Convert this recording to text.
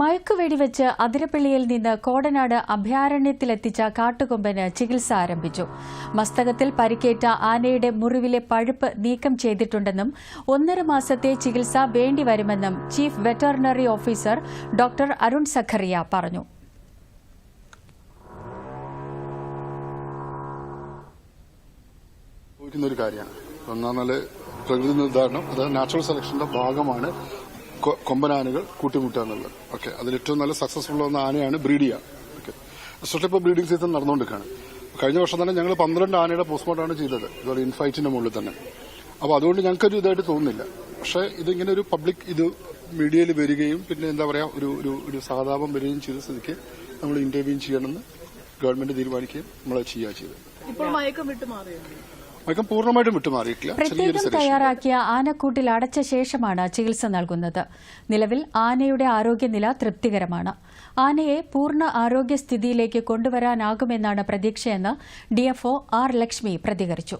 മയക്കുവെടിവെച്ച് അതിരപ്പള്ളിയിൽ നിന്ന് കോടനാട് അഭയാരണ്യത്തിലെത്തിച്ച കാട്ടുകൊമ്പന് ചികിത്സ ആരംഭിച്ചു. മസ്തകത്തിൽ പരിക്കേറ്റ ആനയുടെ മുറിവിലെ പഴുപ്പ് നീക്കം ചെയ്തിട്ടുണ്ടെന്നും ഒന്നര മാസത്തെ ചികിത്സ വേണ്ടിവരുമെന്നും chief veterinary officer doctor Arun Zacharia പറഞ്ഞു. ഒരു പ്രകൃതി നിർദ്ധാരണം അത് നാച്ചുറൽ സെലക്ഷന്റെ ഭാഗമാണ്. കൊമ്പനാനകൾ കൂട്ടിമുട്ടുക എന്നുള്ളത്. ഓക്കെ അതിൽ ഏറ്റവും നല്ല സക്സസ്ഫുൾ ആവുന്ന ആനയാണ് ബ്രീഡിയ. ഓക്കെ എസ്പെഷ്യലി ഇപ്പോൾ ബ്രീഡിംഗ് സീസൺ നടന്നുകൊണ്ടിരിക്കുകയാണ്. കഴിഞ്ഞ വർഷം തന്നെ ഞങ്ങൾ പന്ത്രണ്ട് ആനയുടെ പോസ്റ്റ്മോർട്ടമാണ് ചെയ്തത്. ഇതുപോലെ ഇൻഫൈറ്റിന്റെ മുകളിൽ തന്നെ. അപ്പോൾ അതുകൊണ്ട് ഞങ്ങൾക്കൊരു ഇതായിട്ട് തോന്നുന്നില്ല. പക്ഷേ ഇതിങ്ങനെ ഒരു പബ്ലിക് ഇത് മീഡിയയിൽ വരികയും പിന്നെ എന്താ പറയാ ഒരു ഒരു ഒരു സഹതാപം വരികയും ചെയ്ത സ്ഥിതിക്ക് നമ്മൾ ഇന്റർവ്യൂ ചെയ്യണമെന്ന് ഗവൺമെന്റ് തീരുമാനിക്കുകയും നമ്മൾ ചെയ്യുക ചെയ്തത്. ഇപ്പോൾ വിട്ട് മാറിയോ? മയക്കം പൂർണമായിട്ടും വിട്ടുമാറിയിട്ടില്ല. പ്രത്യേകം തയ്യാറാക്കിയ ആനക്കൂട്ടിൽ അടച്ച ശേഷമാണ് ചികിത്സ നൽകുന്നത്. നിലവിൽ ആനയുടെ ആരോഗ്യനില തൃപ്തികരമാണ്. ആനയെ പൂർണ ആരോഗ്യസ്ഥിതിയിലേക്ക് കൊണ്ടുവരാനാകുമെന്നാണ് പ്രതീക്ഷയെന്ന് ഡിഎഫ്ഒ ആർ ലക്ഷ്മി പ്രതികരിച്ചു.